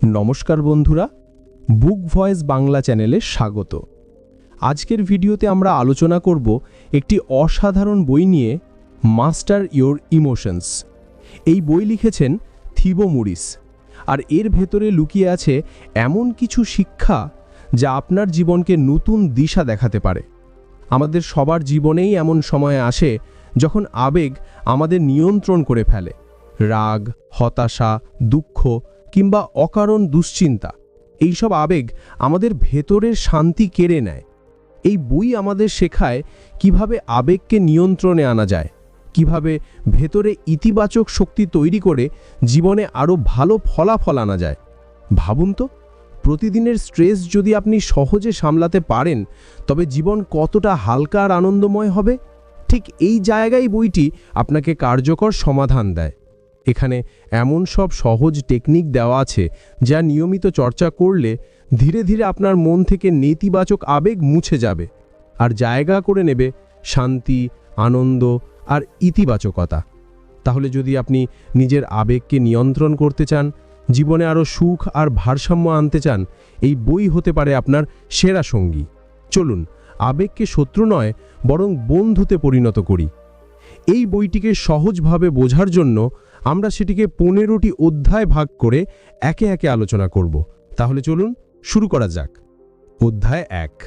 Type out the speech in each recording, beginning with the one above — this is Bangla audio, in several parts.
নমস্কার বন্ধুরা, বুক ভয়েস বাংলা চ্যানেলে স্বাগত। আজকের ভিডিওতে আমরা আলোচনা করব একটি অসাধারণ বই নিয়ে, মাস্টার ইয়োর ইমোশনস। এই বই লিখেছেন থিবো মুরিস, আর এর ভেতরে লুকিয়ে আছে এমন কিছু শিক্ষা যা আপনার জীবনকে নতুন দিশা দেখাতে পারে। আমাদের সবার জীবনেই এমন সময় আসে যখন আবেগ আমাদের নিয়ন্ত্রণ করে ফেলে। রাগ, হতাশা, দুঃখ কিংবা অকারণ দুশ্চিন্তা, এইসব আবেগ আমাদের ভেতরের শান্তি কেড়ে নেয়। এই বই আমাদের শেখায় কীভাবে আবেগকে নিয়ন্ত্রণে আনা যায়, কীভাবে ভেতরে ইতিবাচক শক্তি তৈরি করে জীবনে আরও ভালো ফলাফল আনা যায়। ভাবুন তো, প্রতিদিনের স্ট্রেস যদি আপনি সহজে সামলাতে পারেন, তবে জীবন কতটা হালকা আর আনন্দময় হবে? ঠিক এই জায়গায় বইটি আপনাকে কার্যকর সমাধান দেয়। এখানে এমন সব সহজ টেকনিক দেওয়া আছে যা নিয়মিত চর্চা করলে ধীরে ধীরে আপনার মন থেকে নেতিবাচক আবেগ মুছে যাবে আর জায়গা করে নেবে শান্তি, আনন্দ আর ইতিবাচকতা। তাহলে যদি আপনি নিজের আবেগকে নিয়ন্ত্রণ করতে চান, জীবনে আরও সুখ আর ভারসাম্য আনতে চান, এই বই হতে পারে আপনার সেরা সঙ্গী। চলুন, আবেগকে শত্রু নয়, বরং বন্ধুতে পরিণত করি। এই বইটিকে সহজভাবে বোঝার জন্য আমরা সেটিকে পনেরোটি অধ্যায় ভাগ করে একে একে আলোচনা করব। তাহলে চলুন শুরু করা যাক। অধ্যায় এক,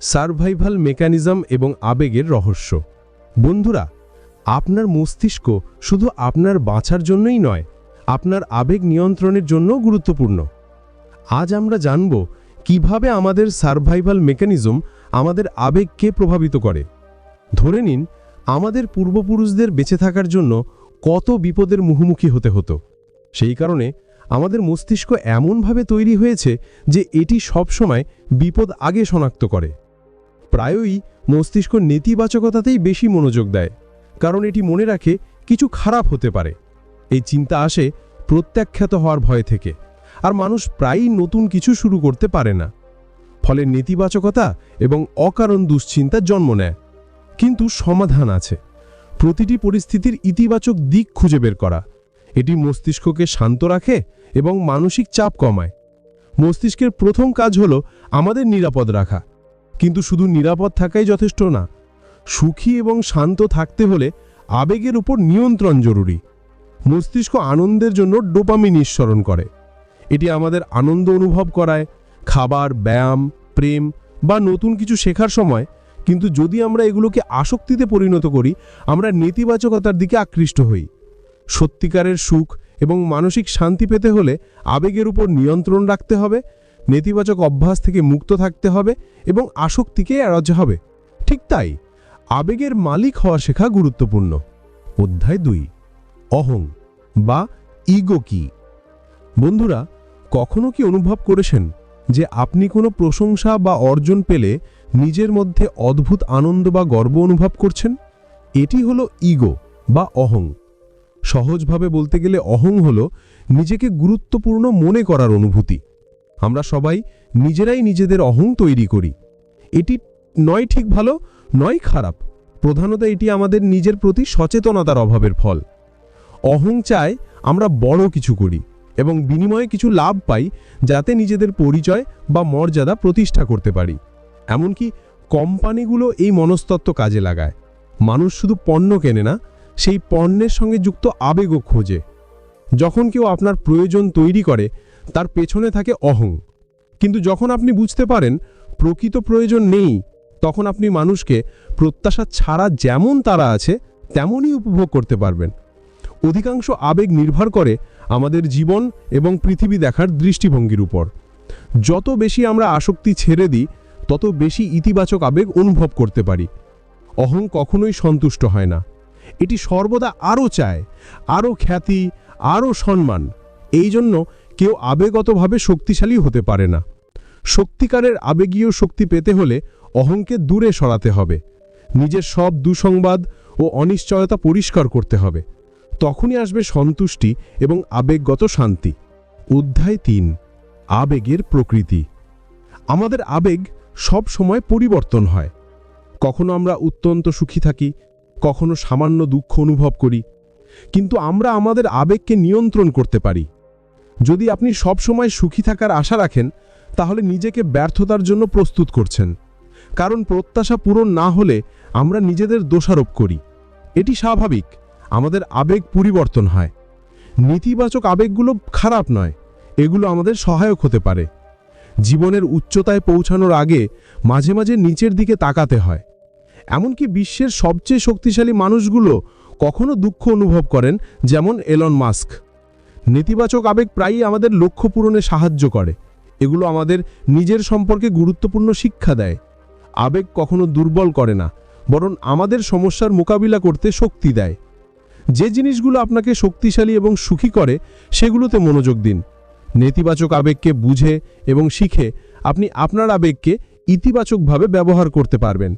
সার্ভাইভাল মেকানিজম এবং আবেগের রহস্য। বন্ধুরা, আপনার মস্তিষ্ক শুধু আপনার বাঁচার জন্যই নয়, আপনার আবেগ নিয়ন্ত্রণের জন্য গুরুত্বপূর্ণ। আজ আমরা জানব কীভাবে আমাদের সার্ভাইভাল মেকানিজম আমাদের আবেগকে প্রভাবিত করে। ধরে নিন, আমাদের পূর্বপুরুষদের বেঁচে থাকার জন্য কত বিপদের মুখোমুখি হতে হতো। সেই কারণে আমাদের মস্তিষ্ক এমনভাবে তৈরি হয়েছে যে এটি সবসময় বিপদ আগে শনাক্ত করে। প্রায়ই মস্তিষ্ক নেতিবাচকতাতেই বেশি মনোযোগ দেয়, কারণ এটি মনে রাখে কিছু খারাপ হতে পারে। এই চিন্তা আসে প্রত্যাখ্যাত হওয়ার ভয় থেকে, আর মানুষ প্রায়ই নতুন কিছু শুরু করতে পারে না। ফলে নেতিবাচকতা এবং অকারণ দুশ্চিন্তা জন্ম নেয়, কিন্তু সমাধান আছে। প্রতিটি পরিস্থিতির ইতিবাচক দিক খুঁজে বের করা। এটি মস্তিষ্ককে শান্ত রাখে এবং মানসিক চাপ কমায়। মস্তিষ্কের প্রথম কাজ হল আমাদের নিরাপদ রাখা। কিন্তু শুধু নিরাপদ থাকাই যথেষ্ট না, সুখী এবং শান্ত থাকতে হলে আবেগের উপর নিয়ন্ত্রণ জরুরি। মস্তিষ্ক আনন্দের জন্য ডোপামিন নিঃসরণ করে। এটি আমাদের আনন্দ অনুভব করায়, খাবার, ব্যায়াম, প্রেম বা নতুন কিছু শেখার সময় কিন্তু যদি আমরা এগুলোকে আসক্তিতে পরিণত করি, আমরা নেতিবাচকতার দিকে আকৃষ্ট হই। সত্যিকারের সুখ এবং মানসিক শান্তি পেতে হলে আবেগের উপর নিয়ন্ত্রণ রাখতে হবে, নেতিবাচক অভ্যাস থেকে মুক্ত থাকতে হবে এবং আসক্তিকে এড়াতে হবে। ঠিক তাই, আবেগের মালিক হওয়া শেখা গুরুত্বপূর্ণ। অধ্যায় দুই, অহং বা ইগো কি? বন্ধুরা, কখনো কি অনুভব করেছেন যে আপনি কোনো প্রশংসা বা অর্জন পেলে নিজের মধ্যে অদ্ভুত আনন্দ বা গর্ব অনুভব করছেন? এটি হলো ইগো বা অহং। সহজভাবে বলতে গেলে অহং হলো নিজেকে গুরুত্বপূর্ণ মনে করার অনুভূতি। আমরা সবাই নিজেরাই নিজেদের অহং তৈরি করি। এটি নয় ঠিক ভালো, নয় খারাপ। প্রধানত এটি আমাদের নিজের প্রতি সচেতনতার অভাবের ফল। অহং চায় আমরা বড় কিছু করি এবং বিনিময়ে কিছু লাভ পাই যাতে নিজেদের পরিচয় বা মর্যাদা প্রতিষ্ঠা করতে পারি। এমনকি কোম্পানিগুলো এই মনস্তত্ত্ব কাজে লাগায়। মানুষ শুধু পণ্য কেনে না, সেই পণ্যের সঙ্গে যুক্ত আবেগও খোঁজে। যখন কেউ আপনার প্রয়োজন তৈরি করে, তার পেছনে থাকে অহং। কিন্তু যখন আপনি বুঝতে পারেন প্রকৃত প্রয়োজন নেই, তখন আপনি মানুষকে প্রত্যাশা ছাড়া যেমন তারা আছে, তেমনই উপভোগ করতে পারবেন। অধিকাংশ আবেগ নির্ভর করে আমাদের জীবন এবং পৃথিবী দেখার দৃষ্টিভঙ্গির উপর। যত বেশি আমরা আসক্তি ছেড়ে দিই তত বেশি ইতিবাচক আবেগ অনুভব করতে পারি। অহং কখনোই সন্তুষ্ট হয় না। এটি সর্বদা আরও চায়, আরও খ্যাতি, আরও সম্মান। এই জন্য কেউ আবেগতভাবে শক্তিশালী হতে পারে না। সত্যিকারের আবেগীয় শক্তি পেতে হলে অহংকে দূরে সরাতে হবে। নিজের সব দুঃসংবাদ ও অনিশ্চয়তা পরিষ্কার করতে হবে। তখনই আসবে সন্তুষ্টি এবং আবেগগত শান্তি। অধ্যায় তিন, আবেগের প্রকৃতি। আমাদের আবেগ সব সময় পরিবর্তন হয়। কখনো আমরা অত্যন্ত সুখী থাকি, কখনো সামান্য দুঃখ অনুভব করি, কিন্তু আমরা আমাদের আবেগকে নিয়ন্ত্রণ করতে পারি। যদি আপনি সবসময় সুখী থাকার আশা রাখেন, তাহলে নিজেকে ব্যর্থতার জন্য প্রস্তুত করছেন। কারণ প্রত্যাশা পূরণ না হলে আমরা নিজেদের দোষারোপ করি। এটি স্বাভাবিক, আমাদের আবেগ পরিবর্তন হয়। নেতিবাচক আবেগগুলো খারাপ নয়, এগুলো আমাদের সহায়ক হতে পারে। জীবনের উচ্চতায় পৌঁছানোর আগে মাঝে মাঝে নিচের দিকে তাকাতে হয়। এমনকি বিশ্বের সবচেয়ে শক্তিশালী মানুষগুলো কখনো দুঃখ অনুভব করেন, যেমন এলন মাস্ক নেতিবাচক আবেগ প্রায়ই আমাদের লক্ষ্য পূরণে সাহায্য করে। এগুলো আমাদের নিজের সম্পর্কে গুরুত্বপূর্ণ শিক্ষা দেয়। আবেগ কখনো দুর্বল করে না, বরং আমাদের সমস্যার মোকাবিলা করতে শক্তি দেয়। যে জিনিসগুলো আপনাকে শক্তিশালী এবং সুখী করে, সেগুলোতে মনোযোগ দিন। নেতিবাচক আবেগকে বুঝে এবং শিখে আপনি আপনার আবেগকে ইতিবাচকভাবে ব্যবহার করতে পারবেন।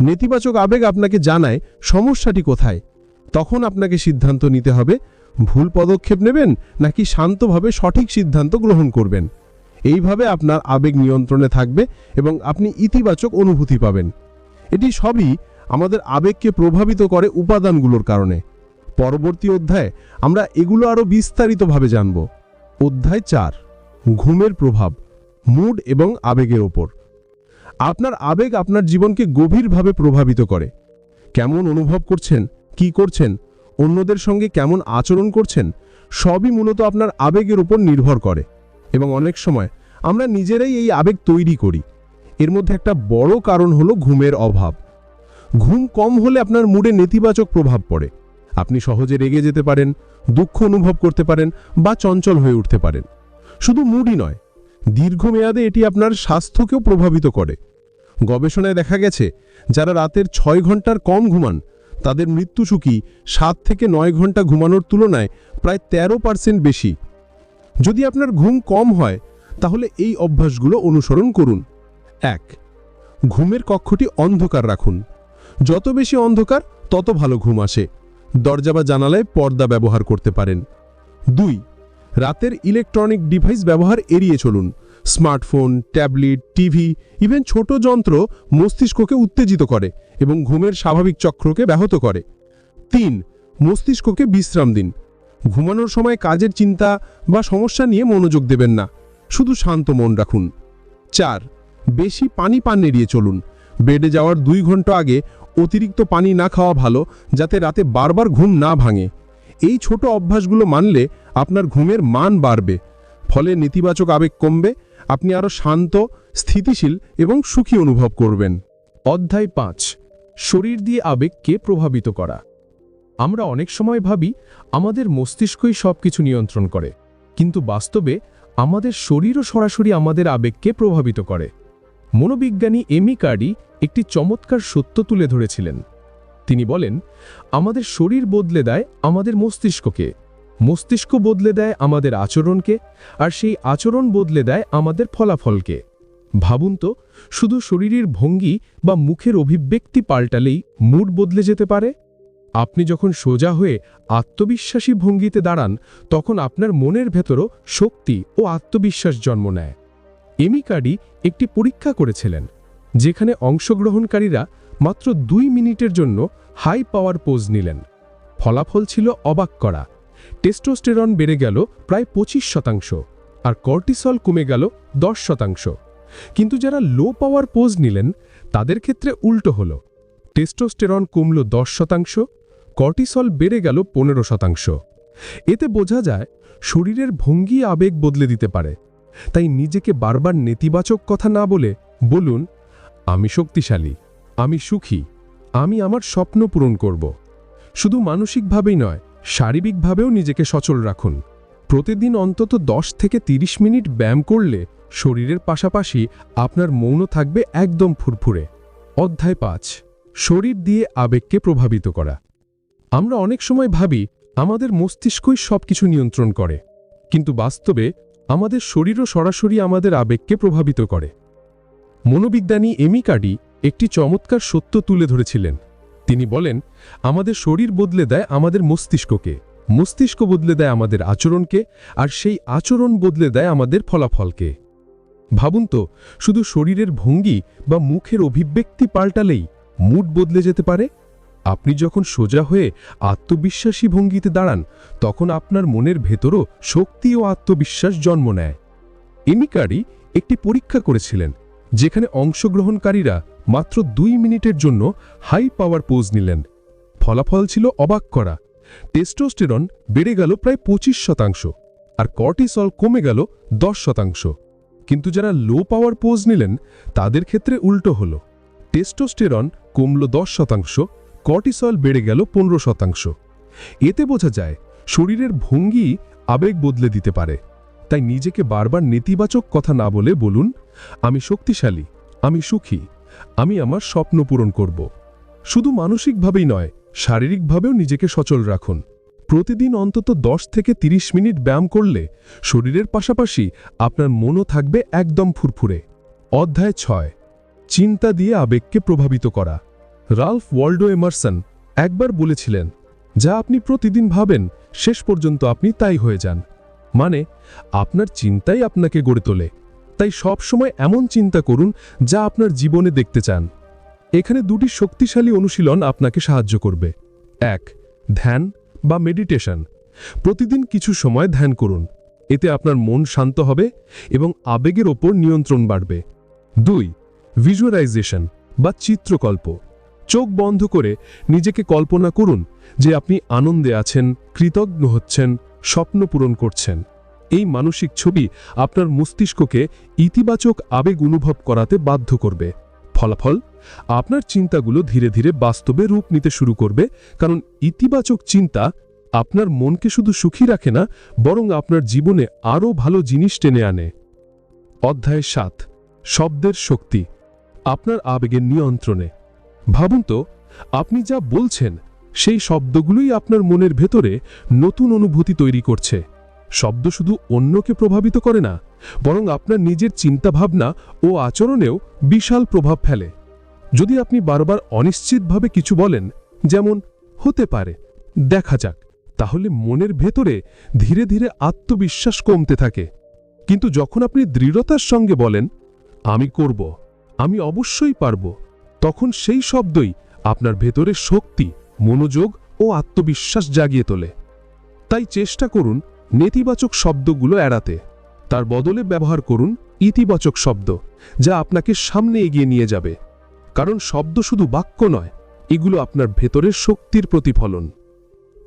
নেতিবাচক আবেগ আপনাকে জানায় সমস্যাটি কোথায়, তখন আপনাকে সিদ্ধান্ত নিতে হবে, ভুল পদক্ষেপ নেবেন নাকি শান্তভাবে সঠিক সিদ্ধান্ত গ্রহণ করবেন। এইভাবে আপনার আবেগ নিয়ন্ত্রণে থাকবে এবং আপনি ইতিবাচক অনুভূতি পাবেন। এটি সবই আমাদের আবেগকে প্রভাবিত করে উপাদানগুলোর কারণে। পরবর্তী অধ্যায়ে আমরা এগুলো আরও বিস্তারিতভাবে জানব। অধ্যায় চার, ঘুমের প্রভাব, মুড এবং আবেগের ওপর। আপনার আবেগ আপনার জীবনকে গভীরভাবে প্রভাবিত করে। কেমন অনুভব করছেন, কি করছেন, অন্যদের সঙ্গে কেমন আচরণ করছেন, সবই মূলত আপনার আবেগের উপর নির্ভর করে। এবং অনেক সময় আমরা নিজেরাই এই আবেগ তৈরি করি। এর মধ্যে একটা বড় কারণ হলো ঘুমের অভাব। ঘুম কম হলে আপনার মুডে নেতিবাচক প্রভাব পড়ে। আপনি সহজে রেগে যেতে পারেন, দুঃখ অনুভব করতে পারেন বা চঞ্চল হয়ে উঠতে পারেন। শুধু মুডই নয়, দীর্ঘমেয়াদে এটি আপনার স্বাস্থ্যকেও প্রভাবিত করে। গবেষণায় দেখা গেছে, যারা রাতের ছয় ঘণ্টার কম ঘুমান, তাদের মৃত্যু ঝুঁকি সাত থেকে নয় ঘণ্টা ঘুমানোর তুলনায় প্রায় ১৩ পার্সেন্ট বেশি। যদি আপনার ঘুম কম হয়, তাহলে এই অভ্যাসগুলো অনুসরণ করুন। এক, ঘুমের কক্ষটি অন্ধকার রাখুন। যত বেশি অন্ধকার, তত ভালো ঘুম আসে। দরজা বা জানালায় পর্দা ব্যবহার করতে পারেন। দুই, রাতের ইলেকট্রনিক ডিভাইস ব্যবহার এড়িয়ে চলুন। স্মার্টফোন, ট্যাবলেট, টিভি ইভেন ছোট যন্ত্র মস্তিষ্ককে উত্তেজিত করে এবং ঘুমের স্বাভাবিক চক্রকে ব্যাহত করে। তিন, মস্তিষ্ককে বিশ্রাম দিন। ঘুমানোর সময় কাজের চিন্তা বা সমস্যা নিয়ে মনোযোগ দেবেন না। শুধু শান্ত মন রাখুন। চার, বেশি পানি পান এড়িয়ে চলুন। বেডে যাওয়ার দুই ঘণ্টা আগে অতিরিক্ত পানি না খাওয়া ভালো, যাতে রাতে বারবার ঘুম না ভাঙে। এই ছোট অভ্যাসগুলো মানলে আপনার ঘুমের মান বাড়বে। ফলে নেতিবাচক আবেগ কমবে, আপনি আরও শান্ত, স্থিতিশীল এবং সুখী অনুভব করবেন। অধ্যায় পাঁচ, শরীর দিয়ে আবেগকে প্রভাবিত করা। আমরা অনেক সময় ভাবি, আমাদের মস্তিষ্কই সব কিছু নিয়ন্ত্রণ করে। কিন্তু বাস্তবে, আমাদের শরীরও সরাসরি আমাদের আবেগকে প্রভাবিত করে। মনোবিজ্ঞানী এমি কার্ডি একটি চমৎকার সত্য তুলে ধরেছিলেন। তিনি বলেন, আমাদের শরীর বদলে দেয় আমাদের মস্তিষ্ককে। মস্তিষ্ক বদলে দেয় আমাদের আচরণকে, আর সেই আচরণ বদলে দেয় আমাদের ফলাফলকে। ভাবুন তো, শুধু শরীরের ভঙ্গি বা মুখের অভিব্যক্তি পাল্টালেই মুড বদলে যেতে পারে? আপনি যখন সোজা হয়ে আত্মবিশ্বাসী ভঙ্গিতে দাঁড়ান, তখন আপনার মনের ভেতরও শক্তি ও আত্মবিশ্বাস জন্ম নেয়। এমিকাডি একটি পরীক্ষা করেছিলেন। যেখানে অংশগ্রহণকারীরা মাত্র দুই মিনিটের জন্য হাই পাওয়ার পোজ নিলেন। ফলাফল ছিল অবাক করা। টেস্টোস্টেরন বেড়ে গেল প্রায় পঁচিশ শতাংশ আর কর্টিসল কমে গেল দশ শতাংশ। কিন্তু যারা লো পাওয়ার পোজ নিলেন, তাদের ক্ষেত্রে উল্টো হল। টেস্টোস্টেরন কমল দশ শতাংশ কর্টিসল বেড়ে গেল পনেরো শতাংশ। এতে বোঝা যায়, শরীরের ভঙ্গি আবেগ বদলে দিতে পারে। তাই নিজেকে বারবার নেতিবাচক কথা না বলে বলুন আমি শক্তিশালী, আমি সুখী, আমি আমার স্বপ্ন পূরণ করব। শুধু মানসিকভাবেই নয়, শারীরিকভাবেও নিজেকে সচল রাখুন। প্রতিদিন অন্তত 10 থেকে 30 মিনিট ব্যায়াম করলে শরীরের পাশাপাশি আপনার মৌন থাকবে একদম ফুরফুরে। অধ্যায় পাঁচ, শরীর দিয়ে আবেগকে প্রভাবিত করা। আমরা অনেক সময় ভাবি, আমাদের মস্তিষ্কই সবকিছু নিয়ন্ত্রণ করে। কিন্তু বাস্তবে আমাদের শরীরও সরাসরি আমাদের আবেগকে প্রভাবিত করে। মনোবিজ্ঞানী এমিকাডি একটি চমৎকার সত্য তুলে ধরেছিলেন। তিনি বলেন, আমাদের শরীর বদলে দেয় আমাদের মস্তিষ্ককে। মস্তিষ্ক বদলে দেয় আমাদের আচরণকে, আর সেই আচরণ বদলে দেয় আমাদের ফলাফলকে। ভাবুন তো, শুধু শরীরের ভঙ্গি বা মুখের অভিব্যক্তি পাল্টালেই মুড বদলে যেতে পারে? আপনি যখন সোজা হয়ে আত্মবিশ্বাসী ভঙ্গিতে দাঁড়ান, তখন আপনার মনের ভেতরও শক্তি ও আত্মবিশ্বাস জন্ম নেয়। এমিকারি একটি পরীক্ষা করেছিলেন যেখানে অংশগ্রহণকারীরা মাত্র দুই মিনিটের জন্য হাই পাওয়ার পোজ নিলেন। ফলাফল ছিল অবাক করা। টেস্টোস্টেরন বেড়ে গেল প্রায় পঁচিশ শতাংশ আর কর্টিসল কমে গেল দশ শতাংশ। কিন্তু যারা লো পাওয়ার পোজ নিলেন, তাদের ক্ষেত্রে উল্টো হল। টেস্টোস্টেরন কমল দশ শতাংশ, কর্টিসল বেড়ে গেল পনেরো শতাংশ। এতে বোঝা যায়, শরীরের ভঙ্গি আবেগ বদলে দিতে পারে। তাই নিজেকে বারবার নেতিবাচক কথা না বলে বলুন, আমি শক্তিশালী, আমি সুখী, আমি আমার স্বপ্ন পূরণ করব। শুধু মানসিকভাবেই নয়, শারীরিকভাবেও নিজেকে সচল রাখুন। প্রতিদিন অন্তত 10 থেকে 30 মিনিট ব্যায়াম করলে শরীরের পাশাপাশি আপনার মনও থাকবে একদম ফুরফুরে। অধ্যায় ছয়, চিন্তা দিয়ে আবেগকে প্রভাবিত করা। রালফ ওয়াল্ডো এমারসন একবার বলেছিলেন, যা আপনি প্রতিদিন ভাবেন, শেষ পর্যন্ত আপনি তাই হয়ে যান। মানে আপনার চিন্তাই আপনাকে গড়ে তোলে। তাই সব সময় এমন চিন্তা করুন যা আপনার জীবনে দেখতে চান। এখানে দুটি শক্তিশালী অনুশীলন আপনাকে সাহায্য করবে। এক, ধ্যান বা মেডিটেশন। প্রতিদিন কিছু সময় ধ্যান করুন। এতে আপনার মন শান্ত হবে এবং আবেগের ওপর নিয়ন্ত্রণ বাড়বে। দুই, ভিজুয়ালাইজেশন বা চিত্রকল্প। চোখ বন্ধ করে নিজেকে কল্পনা করুন যে আপনি আনন্দে আছেন, কৃতজ্ঞ হচ্ছেন, স্বপ্ন পূরণ করছেন। এই মানসিক ছবি আপনার মস্তিষ্ককে ইতিবাচক আবেগ অনুভব করাতে বাধ্য করবে। ফলাফল? আপনার চিন্তাগুলো ধীরে ধীরে বাস্তবে রূপ নিতে শুরু করবে, কারণ ইতিবাচক চিন্তা আপনার মনকে শুধু সুখী রাখে না, বরং আপনার জীবনে আরও ভালো জিনিস টেনে আনে। অধ্যায় সাত। শব্দের শক্তি। আপনার আবেগের নিয়ন্ত্রণে। ভাবুন তো, আপনি যা বলছেন, সেই শব্দগুলোই আপনার মনের ভেতরে নতুন অনুভূতি তৈরি করছে। শব্দ শুধু অন্যকে প্রভাবিত করে না, বরং আপনার নিজের চিন্তাভাবনা ও আচরণেও বিশাল প্রভাব ফেলে। যদি আপনি বারবার অনিশ্চিতভাবে কিছু বলেন, যেমন, হতে পারে, দেখা যাক তাহলে মনের ভেতরে ধীরে ধীরে আত্মবিশ্বাস কমতে থাকে। কিন্তু যখন আপনি দৃঢ়তার সঙ্গে বলেন, আমি করব, আমি অবশ্যই পারব তখন সেই শব্দই আপনার ভেতরে শক্তি, মনোযোগ ও আত্মবিশ্বাস জাগিয়ে তোলে। তাই চেষ্টা করুন নেতিবাচক শব্দগুলো এড়াতে। তার বদলে ব্যবহার করুন ইতিবাচক শব্দ, যা আপনাকে সামনে এগিয়ে নিয়ে যাবে। কারণ শব্দ শুধু বাক্য নয়, এগুলো আপনার ভেতরের শক্তির প্রতিফলন।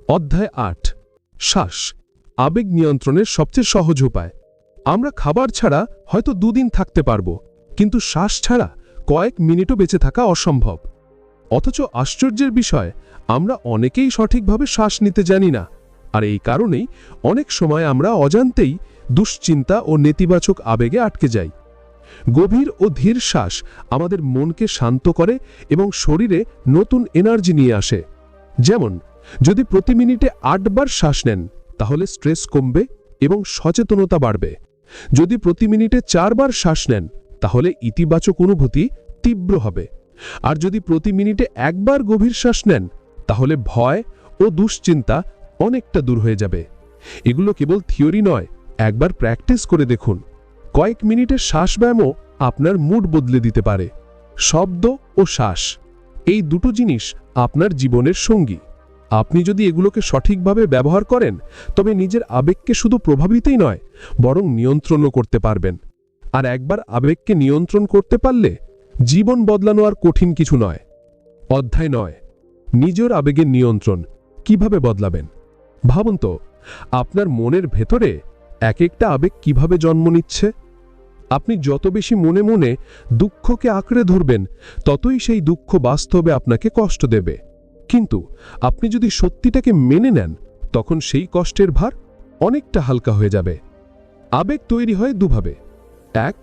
অধ্যায় আট, শ্বাস, আবেগ নিয়ন্ত্রণের সবচেয়ে সহজ উপায়। আমরা খাবার ছাড়া হয়তো দুদিন থাকতে পারব, কিন্তু শ্বাস ছাড়া কয়েক মিনিটও বেঁচে থাকা অসম্ভব। অথচ আশ্চর্যের বিষয়, আমরা অনেকেই সঠিকভাবে শ্বাস নিতে জানি না, আর এই কারণেই অনেক সময় আমরা অজান্তেই দুশ্চিন্তা ও নেতিবাচক আবেগে আটকে যাই। গভীর ও ধীর শ্বাস আমাদের মনকে শান্ত করে এবং শরীরে নতুন এনার্জি নিয়ে আসে। যেমন, যদি প্রতি মিনিটে আটবার শ্বাস নেন, তাহলে স্ট্রেস কমবে এবং সচেতনতা বাড়বে। যদি প্রতি মিনিটে চারবার শ্বাস নেন তাহলে ইতিবাচক অনুভূতি তীব্র হবে। আর যদি প্রতি মিনিটে একবার গভীর শ্বাস নেন, তাহলে ভয় ও দুশ্চিন্তা অনেকটা দূর হয়ে যাবে। এগুলো কেবল থিওরি নয়, একবার প্র্যাকটিস করে দেখুন। কয়েক মিনিটের শ্বাস ব্যায়ামও আপনার মুড বদলে দিতে পারে। শব্দ ও শ্বাস, এই দুটো জিনিস আপনার জীবনের সঙ্গী। আপনি যদি এগুলোকে সঠিকভাবে ব্যবহার করেন, তবে নিজের আবেগকে শুধু প্রভাবিতই নয়, বরং নিয়ন্ত্রণও করতে পারবেন। আর একবার আবেগকে নিয়ন্ত্রণ করতে পারলে জীবন বদলানো আর কঠিন কিছু নয়। অধ্যায় নয়, নিজের আবেগের নিয়ন্ত্রণ, কীভাবে বদলাবেন? ভাবুন তো, আপনার মনের ভেতরে এক একটা আবেগ কীভাবে জন্ম নিচ্ছে? আপনি যত বেশি মনে মনে দুঃখকে আঁকড়ে ধরবেন, ততই সেই দুঃখ বাস্তবে আপনাকে কষ্ট দেবে। কিন্তু আপনি যদি সত্যিটাকে মেনে নেন, তখন সেই কষ্টের ভার অনেকটা হালকা হয়ে যাবে। আবেগ তৈরি হয় দুভাবে। এক,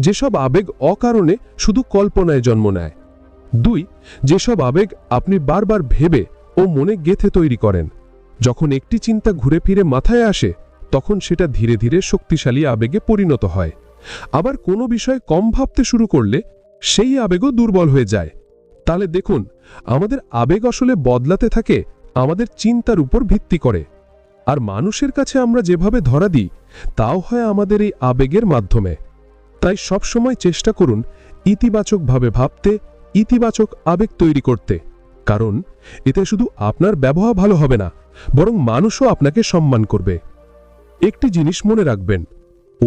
যেসব আবেগ অকারণে শুধু কল্পনায় জন্ম নেয়। দুই, যেসব আবেগ আপনি বারবার ভেবে ও মনে গেথে তৈরি করেন। যখন একটি চিন্তা ঘুরে ফিরে মাথায় আসে, তখন সেটা ধীরে ধীরে শক্তিশালী আবেগে পরিণত হয়। আবার কোনো বিষয় কম ভাবতে শুরু করলে সেই আবেগও দুর্বল হয়ে যায়। তাহলে দেখুন, আমাদের আবেগ আসলে বদলাতে থাকে আমাদের চিন্তার উপর ভিত্তি করে। আর মানুষের কাছে আমরা যেভাবে ধরা দিই, তাও হয় আমাদের এই আবেগের মাধ্যমে। তাই সবসময় চেষ্টা করুন ইতিবাচকভাবে ভাবতে, ইতিবাচক আবেগ তৈরি করতে। কারণ, এতে শুধু আপনার ব্যবহার ভালো হবে না, বরং মানুষও আপনাকে সম্মান করবে। একটি জিনিস মনে রাখবেন,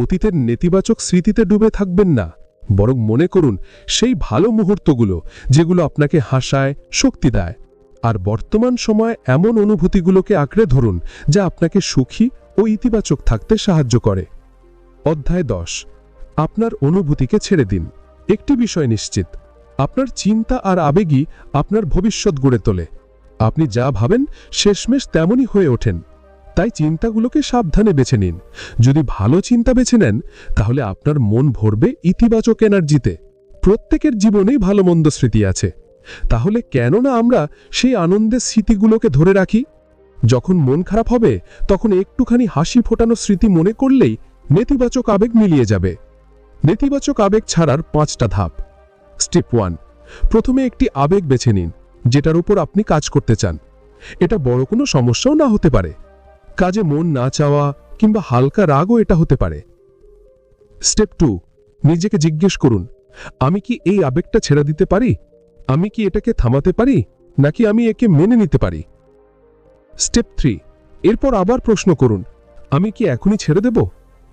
অতীতের নেতিবাচক স্মৃতিতে ডুবে থাকবেন না, বরং মনে করুন সেই ভালো মুহূর্তগুলো যেগুলো আপনাকে হাসায়, শক্তি দেয়। আর বর্তমান সময়ে এমন অনুভূতিগুলোকে আঁকড়ে ধরুন যা আপনাকে সুখী ও ইতিবাচক থাকতে সাহায্য করে। অধ্যায় দশ। আপনার অনুভূতিকে ছেড়ে দিন। একটি বিষয় নিশ্চিত, আপনার চিন্তা আর আবেগই আপনার ভবিষ্যৎ গড়ে তোলে। আপনি যা ভাবেন শেষমেশ তেমনই হয়ে ওঠেন। তাই চিন্তাগুলোকে সাবধানে বেছে নিন। যদি ভালো চিন্তা বেছে নেন, তাহলে আপনার মন ভরবে ইতিবাচক এনার্জিতে। প্রত্যেকের জীবনেই ভালো মন্দ স্মৃতি আছে। তাহলে কেন না আমরা সেই আনন্দের স্মৃতিগুলোকে ধরে রাখি? যখন মন খারাপ হবে, তখন একটুখানি হাসি ফোটানো স্মৃতি মনে করলেই নেতিবাচক আবেগ মিলিয়ে যাবে। নেতিবাচক আবেগ ছাড়ার পাঁচটা ধাপ। স্টেপ ওয়ান, প্রথমে একটি আবেগ বেছে নিন, যেটার উপর আপনি কাজ করতে চান। এটা বড় কোনো সমস্যাও না হতে পারে। কাজে মন না চাওয়া কিংবা হালকা রাগও এটা হতে পারে। স্টেপ টু, নিজেকে জিজ্ঞেস করুন, আমি কি এই আবেগটা ছেড়ে দিতে পারি? আমি কি এটাকে থামাতে পারি? নাকি আমি একে মেনে নিতে পারি? স্টেপ থ্রি, এরপর আবার প্রশ্ন করুন, আমি কি এখনই ছেড়ে দেব?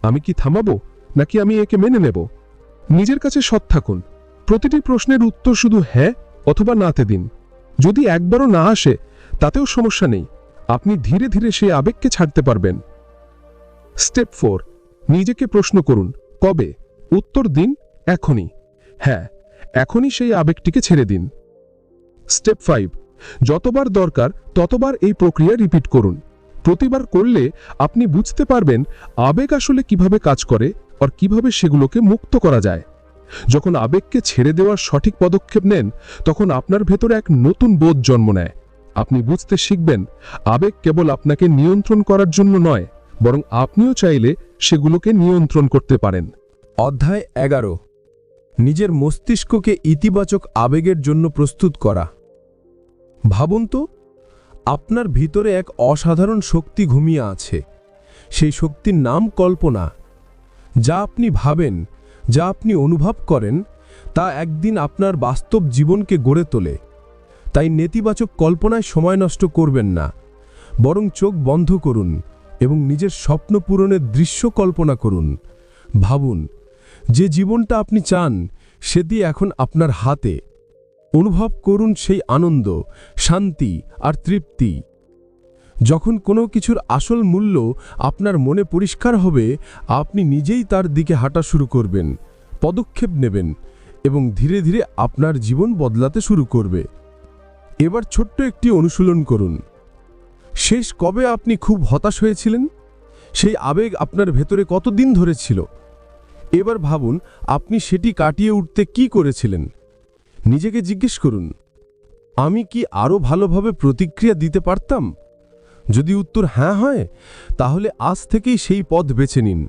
আমি কি থামাবো? নাকি আমি একে মেনে নেব? নিজের কাছে সৎ থাকুন। প্রতিটি প্রশ্নের উত্তর শুধু হ্যাঁ অথবা নাতে দিন। যদি একবারও না আসে, তাতেও সমস্যা নেই। আপনি ধীরে ধীরে সেই আবেগকে ছাড়তে পারবেন। স্টেপ ফোর, নিজেকে প্রশ্ন করুন, কবে? উত্তর দিন, এখনই। হ্যাঁ এখনই সেই আবেগটিকে ছেড়ে দিন। স্টেপ ফাইভ, যতবার দরকার ততবার এই প্রক্রিয়া রিপিট করুন। প্রতিবার করলে আপনি বুঝতে পারবেন আবেগ আসলে কীভাবে কাজ করে আর কীভাবে সেগুলোকে মুক্ত করা যায়? যখন আবেগকে ছেড়ে দেওয়ার সঠিক পদক্ষেপ নেন, তখন আপনার ভেতরে এক নতুন বোধ জন্ম নেয়। আপনি বুঝতে শিখবেন, আবেগ কেবল আপনাকে নিয়ন্ত্রণ করার জন্য নয়, বরং আপনিও চাইলে সেগুলোকে নিয়ন্ত্রণ করতে পারেন। অধ্যায় এগারো। নিজের মস্তিষ্ককে ইতিবাচক আবেগের জন্য প্রস্তুত করা। ভাবুন তো, আপনার ভিতরে এক অসাধারণ শক্তি ঘুমিয়ে আছে। সেই শক্তির নাম কল্পনা। যা আপনি ভাবেন, যা আপনি অনুভব করেন, তা একদিন আপনার বাস্তব জীবনকে গড়ে তোলে। তাই নেতিবাচক কল্পনায় সময় নষ্ট করবেন না, বরং চোখ বন্ধ করুন এবং নিজের স্বপ্ন পূরণের দৃশ্য কল্পনা করুন। ভাবুন, যে জীবনটা আপনি চান, সেটি এখন আপনার হাতে। অনুভব করুন সেই আনন্দ, শান্তি আর তৃপ্তি। যখন কোনো কিছুর আসল মূল্য আপনার মনে পরিষ্কার হবে, আপনি নিজেই তার দিকে হাঁটা শুরু করবেন, পদক্ষেপ নেবেন এবং ধীরে ধীরে আপনার জীবন বদলাতে শুরু করবে। এবার ছোট্ট একটি অনুশীলন করুন। শেষ কবে আপনি খুব হতাশ হয়েছিলেন? সেই আবেগ আপনার ভেতরে কতদিন ধরে ছিল? এবার ভাবুন, আপনি সেটি কাটিয়ে উঠতে কি করেছিলেন? নিজেকে জিজ্ঞেস করুন, আমি কি আরও ভালোভাবে প্রতিক্রিয়া দিতে পারতাম? যদি উত্তর হ্যাঁ হয়, তাহলে আজ থেকেই সেই পথ বেছে নিন।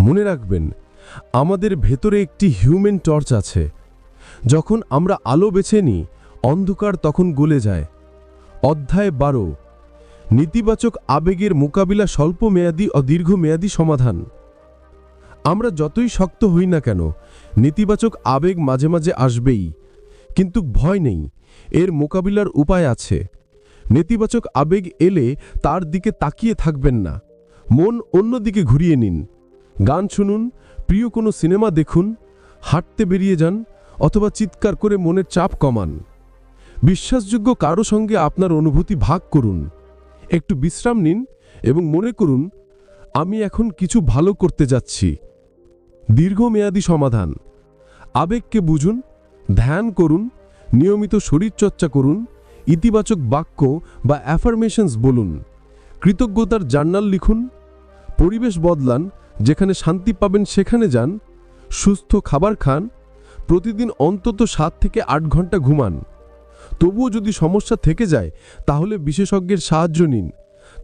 মনে রাখবেন, আমাদের ভেতরে একটি হিউম্যান টর্চ আছে। যখন আমরা আলো বেছে নিই, অন্ধকার তখন গলে যায়। অধ্যায় বারো। নেতিবাচক আবেগের মোকাবিলা স্বল্প স্বল্পমেয়াদী ও দীর্ঘমেয়াদী সমাধান। আমরা যতই শক্ত হই না কেন, নেতিবাচক আবেগ মাঝে মাঝে আসবেই, কিন্তু ভয় নেই। এর মোকাবিলার উপায় আছে। নেতিবাচক আবেগ এলে তার দিকে তাকিয়ে থাকবেন না। মন অন্যদিকে ঘুরিয়ে নিন। গান শুনুন, প্রিয় কোনো সিনেমা দেখুন, হাঁটতে বেরিয়ে যান অথবা চিৎকার করে মনের চাপ কমান। বিশ্বাসযোগ্য কারও সঙ্গে আপনার অনুভূতি ভাগ করুন। একটু বিশ্রাম নিন এবং মনে করুন, আমি এখন কিছু ভালো করতে যাচ্ছি। দীর্ঘমেয়াদী সমাধান। আবেগকে বুঝুন, ধ্যান করুন, নিয়মিত শরীরচর্চা করুন ইতিবাচক বাক্য বা অ্যাফার্মেশনস বলুন। কৃতজ্ঞতার জার্নাল লিখুন। পরিবেশ বদলান, যেখানে শান্তি পাবেন সেখানে যান। সুস্থ খাবার খান। প্রতিদিন অন্তত সাত থেকে আট ঘণ্টা ঘুমান। তবুও যদি সমস্যা থেকে যায়, তাহলে বিশেষজ্ঞের সাহায্য নিন।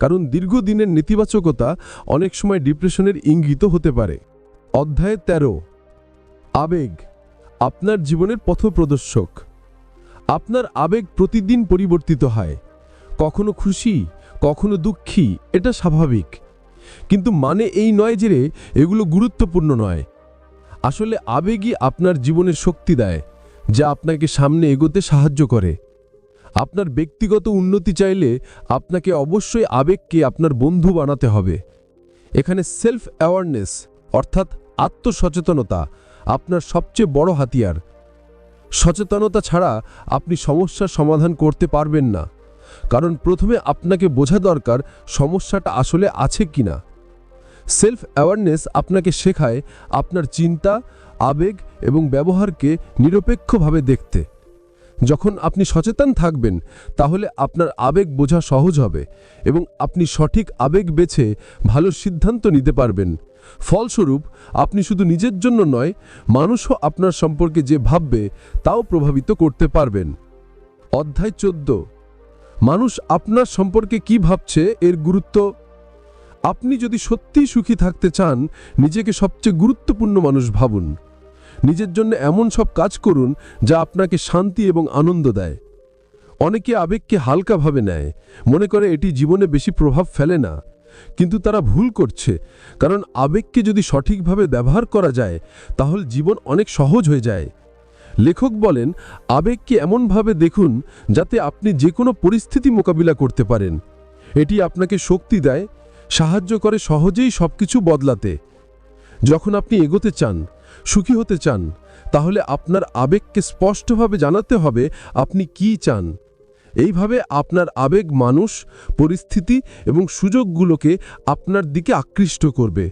কারণ দীর্ঘদিনের নেতিবাচকতা অনেক সময় ডিপ্রেশনের ইঙ্গিত হতে পারে। অধ্যায় ১৩ আবেগ, আপনার জীবনের পথপ্রদর্শক। আপনার আবেগ প্রতিদিন পরিবর্তিত হয়। কখনো খুশি, কখনো দুঃখী, এটা স্বাভাবিক। কিন্তু মানে এই নয় যে এগুলো গুরুত্বপূর্ণ নয়। আসলে আবেগই আপনার জীবনের শক্তি দেয়, যা আপনাকে সামনে এগোতে সাহায্য করে। আপনার ব্যক্তিগত উন্নতি চাইলে আপনাকে অবশ্যই আবেগকে আপনার বন্ধু বানাতে হবে। এখানে সেলফ অ্যাওয়ারনেস অর্থাৎ আত্মসচেতনতা, আপনার সবচেয়ে বড় হাতিয়ার। সচেতনতা ছাড়া আপনি সমস্যার সমাধান করতে পারবেন না। কারণ প্রথমে আপনাকে বোঝা দরকার সমস্যাটা আসলে আছে কি না সেলফ অ্যাওয়ারনেস আপনাকে শেখায় আপনার চিন্তা, আবেগ এবং ব্যবহারকে নিরপেক্ষভাবে দেখতে। যখন আপনি সচেতন থাকবেন, তাহলে আপনার আবেগ বোঝা সহজ হবে এবং আপনি সঠিক আবেগ বেছে ভালো সিদ্ধান্ত নিতে পারবেন। ফলস্বরূপ, আপনি শুধু নিজের জন্য নয়, মানুষও আপনার সম্পর্কে যে ভাববে, তাও প্রভাবিত করতে পারবেন। অধ্যায় চোদ্দ। মানুষ আপনার সম্পর্কে কি ভাবছে এর গুরুত্ব? আপনি যদি সত্যিই সুখী থাকতে চান, নিজেকে সবচেয়ে গুরুত্বপূর্ণ মানুষ ভাবুন। নিজের জন্য এমন সব কাজ করুন যা আপনাকে শান্তি এবং আনন্দ দেয়। অনেকে আবেগকে হালকাভাবে নেয়। মনে করে এটি জীবনে বেশি প্রভাব ফেলে না। কিন্তু তারা ভুল করছে, কারণ আবেগকে যদি সঠিকভাবে ব্যবহার করা যায়, তাহলে জীবন অনেক সহজ হয়ে যায়। লেখক বলেন, আবেগকে এমনভাবে দেখুন যাতে আপনি যে কোনো পরিস্থিতি মোকাবিলা করতে পারেন। এটি আপনাকে শক্তি দেয়, সাহায্য করে সহজেই সবকিছু বদলাতে। যখন আপনি এগোতে চান সুখী হতে চান, তাহলে আপনার আবেগকে স্পষ্টভাবে জানাতে হবে আপনি কি চান। এইভাবে আপনার আবেগ মানুষ, পরিস্থিতি এবং সুযোগগুলোকে আপনার দিকে আকৃষ্ট করবে।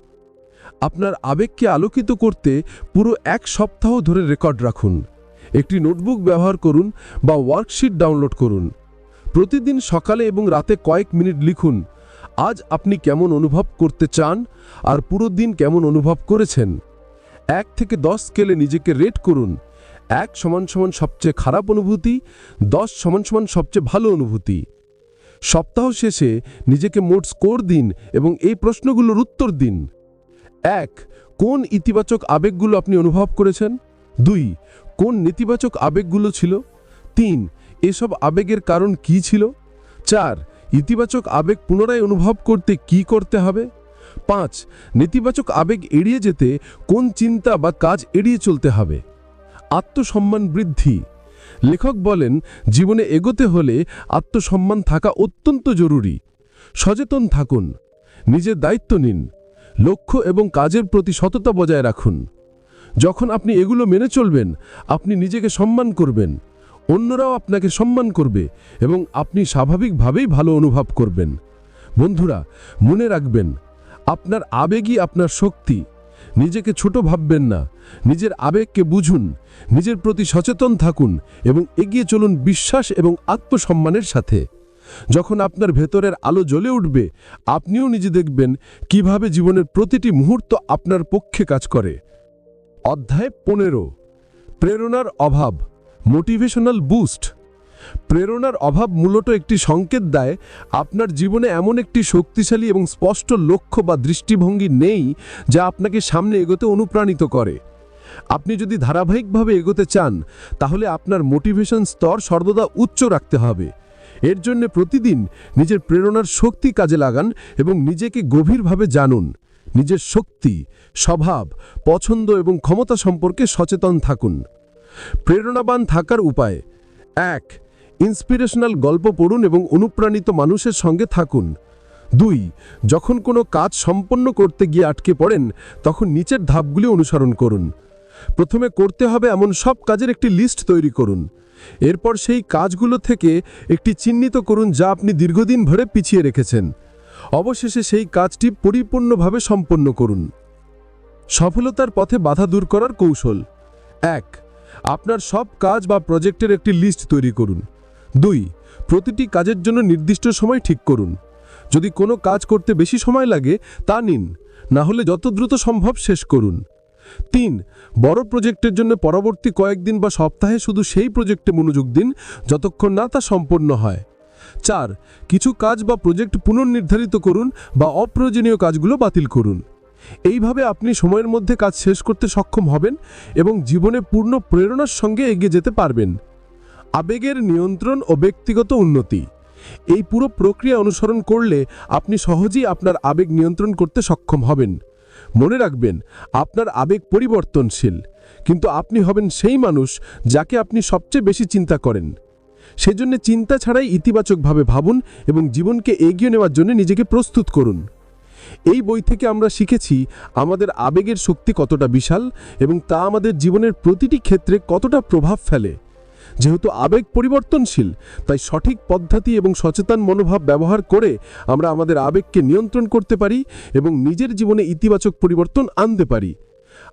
আপনার আবেগকে আলোকিত করতে পুরো এক সপ্তাহ ধরে রেকর্ড রাখুন। একটি নোটবুক ব্যবহার করুন বা ওয়ার্কশিট ডাউনলোড করুন। প্রতিদিন সকালে এবং রাতে কয়েক মিনিট লিখুন, আজ আপনি কেমন অনুভব করতে চান? আর পুরো দিন কেমন অনুভব করেছেন? এক থেকে দশ স্কেলে নিজেকে রেট করুন। এক সমান সমান সবচেয়ে খারাপ অনুভূতি, দশ সমান সমান সবচেয়ে ভালো অনুভূতি। সপ্তাহ শেষে নিজেকে মোট স্কোর দিন এবং এই প্রশ্নগুলোর উত্তর দিন। এক, কোন ইতিবাচক আবেগগুলো আপনি অনুভব করেছেন? দুই, কোন নেতিবাচক আবেগগুলো ছিল? তিন, এসব আবেগের কারণ কি ছিল? চার, ইতিবাচক আবেগ পুনরায় অনুভব করতে কি করতে হবে? পাঁচ, নেতিবাচক আবেগ এড়িয়ে যেতে কোন চিন্তা বা কাজ এড়িয়ে চলতে হবে? আত্মসম্মান বৃদ্ধি। লেখক বলেন, জীবনে এগোতে হলে আত্মসম্মান থাকা অত্যন্ত জরুরি। সচেতন থাকুন। নিজের দায়িত্ব নিন। লক্ষ্য এবং কাজের প্রতি সততা বজায় রাখুন। যখন আপনি এগুলো মেনে চলবেন, আপনি নিজেকে সম্মান করবেন। অন্যরাও আপনাকে সম্মান করবে এবং আপনি স্বাভাবিকভাবেই ভালো অনুভব করবেন। বন্ধুরা, মনে রাখবেন আপনার আবেগই আপনার শক্তি। নিজেকে ছোট ভাববেন না। নিজের আবেগকে বুঝুন। নিজের প্রতি সচেতন থাকুন এবং এগিয়ে চলুন বিশ্বাস এবং আত্মসম্মানের সাথে। যখন আপনার ভেতরের আলো জ্বলে উঠবে, আপনিও নিজে দেখবেন কীভাবে জীবনের প্রতিটি মুহূর্ত আপনার পক্ষে কাজ করে। অধ্যায় পনেরো। প্রেরণার অভাব। Motivational boost. প্রেরণার অভাব মূলত একটি সংকেত দেয়, আপনার জীবনে এমন একটি শক্তিশালী এবং স্পষ্ট লক্ষ্য বা দৃষ্টিভঙ্গি নেই যা আপনাকে সামনে এগোতে অনুপ্রাণিত করে। আপনি যদি ধারাবাহিকভাবে এগোতে চান, তাহলে আপনার মোটিভেশন স্তর সর্বদা উচ্চ রাখতে হবে। এর জন্য প্রতিদিন নিজের প্রেরণার শক্তি কাজে লাগান এবং নিজেকে গভীরভাবে জানুন। নিজের শক্তি, স্বভাব, পছন্দ এবং ক্ষমতা সম্পর্কে সচেতন থাকুন। প্রেরণাবান থাকার উপায়। এক ইন্সপিরেশনাল গল্প পড়ুন এবং অনুপ্রাণিত মানুষের সঙ্গে থাকুন। দুই, যখন কোনো কাজ সম্পন্ন করতে গিয়ে আটকে পড়েন, তখন নিচের ধাপগুলি অনুসরণ করুন। প্রথমে করতে হবে এমন সব কাজের একটি লিস্ট তৈরি করুন। এরপর সেই কাজগুলো থেকে একটি চিহ্নিত করুন যা আপনি দীর্ঘদিন ধরে পিছিয়ে রেখেছেন। অবশেষে সেই কাজটি পরিপূর্ণভাবে সম্পন্ন করুন। সফলতার পথে বাধা দূর করার কৌশল। এক, আপনার সব কাজ বা প্রজেক্টের একটি লিস্ট তৈরি করুন। দুই, প্রতিটি কাজের জন্য নির্দিষ্ট সময় ঠিক করুন। যদি কোনো কাজ করতে বেশি সময় লাগে, তা নিন, না হলে যত দ্রুত সম্ভব শেষ করুন। তিন, বড় প্রজেক্টের জন্য পরবর্তী কয়েকদিন বা সপ্তাহে শুধু সেই প্রজেক্টে মনোযোগ দিন, যতক্ষণ না তা সম্পন্ন হয়। চার, কিছু কাজ বা প্রজেক্ট পুনর্নির্ধারিত করুন বা অপ্রয়োজনীয় কাজগুলো বাতিল করুন। এইভাবে আপনি সময়ের মধ্যে কাজ শেষ করতে সক্ষম হবেন এবং জীবনে পূর্ণ প্রেরণার সঙ্গে এগিয়ে যেতে পারবেন। আবেগের নিয়ন্ত্রণ ও ব্যক্তিগত উন্নতি। এই পুরো প্রক্রিয়া অনুসরণ করলে আপনি সহজেই আপনার আবেগ নিয়ন্ত্রণ করতে সক্ষম হবেন। মনে রাখবেন, আপনার আবেগ পরিবর্তনশীল, কিন্তু আপনি হবেন সেই মানুষ যাকে আপনি সবচেয়ে বেশি চিন্তা করেন। সেজন্য চিন্তা ছাড়াই ইতিবাচকভাবে ভাবুন এবং জীবনকে এগিয়ে নেওয়ার জন্য নিজেকে প্রস্তুত করুন। এই বই থেকে আমরা শিখেছি আমাদের আবেগের শক্তি কতটা বিশাল এবং তা আমাদের জীবনের প্রতিটি ক্ষেত্রে কতটা প্রভাব ফেলে। যেহেতু আবেগ পরিবর্তনশীল, তাই সঠিক পদ্ধতি এবং সচেতন মনোভাব ব্যবহার করে আমরা আমাদের আবেগকে নিয়ন্ত্রণ করতে পারি এবং নিজের জীবনে ইতিবাচক পরিবর্তন আনতে পারি।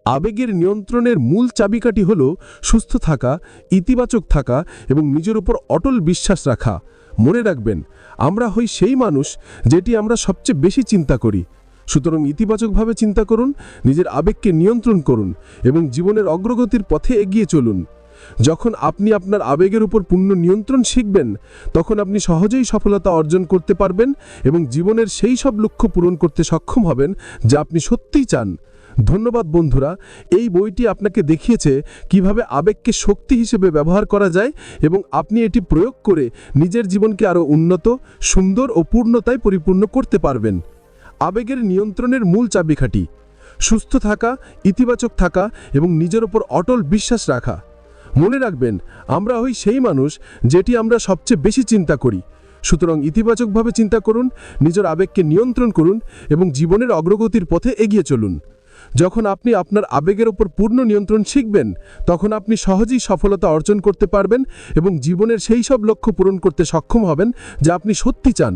আবেগের নিয়ন্ত্রণের মূল চাবিকাঠি হল সুস্থ থাকা, ইতিবাচক থাকা এবং নিজের উপর অটল বিশ্বাস রাখা। মনে রাখবেন, আমরা হই সেই মানুষ যেটি আমরা সবচেয়ে বেশি চিন্তা করি। সুতরাং ইতিবাচকভাবে চিন্তা করুন, নিজের আবেগকে নিয়ন্ত্রণ করুন এবং জীবনের অগ্রগতির পথে এগিয়ে চলুন। যখন আপনি আপনার আবেগের উপর পূর্ণ নিয়ন্ত্রণ শিখবেন, তখন আপনি সহজেই সফলতা অর্জন করতে পারবেন এবং জীবনের সেই সব লক্ষ্য পূরণ করতে সক্ষম হবেন যা আপনি সত্যিই চান। ধন্যবাদ বন্ধুরা, এই বইটি আপনাকে দেখিয়েছে কীভাবে আবেগকে শক্তি হিসেবে ব্যবহার করা যায় এবং আপনি এটি প্রয়োগ করে নিজের জীবনকে আরও উন্নত, সুন্দর ও পূর্ণতায় পরিপূর্ণ করতে পারবেন। আবেগের নিয়ন্ত্রণের মূল চাবিকাঠি, সুস্থ থাকা, ইতিবাচক থাকা এবং নিজের ওপর অটল বিশ্বাস রাখা। মনে রাখবেন, আমরা হই সেই মানুষ যেটি আমরা সবচেয়ে বেশি চিন্তা করি। সুতরাং ইতিবাচকভাবে চিন্তা করুন, নিজের আবেগকে নিয়ন্ত্রণ করুন এবং জীবনের অগ্রগতির পথে এগিয়ে চলুন। যখন আপনি আপনার আবেগের ওপর পূর্ণ নিয়ন্ত্রণ শিখবেন, তখন আপনি সহজেই সফলতা অর্জন করতে পারবেন এবং জীবনের সেই সব লক্ষ্য পূরণ করতে সক্ষম হবেন যা আপনি সত্যি চান।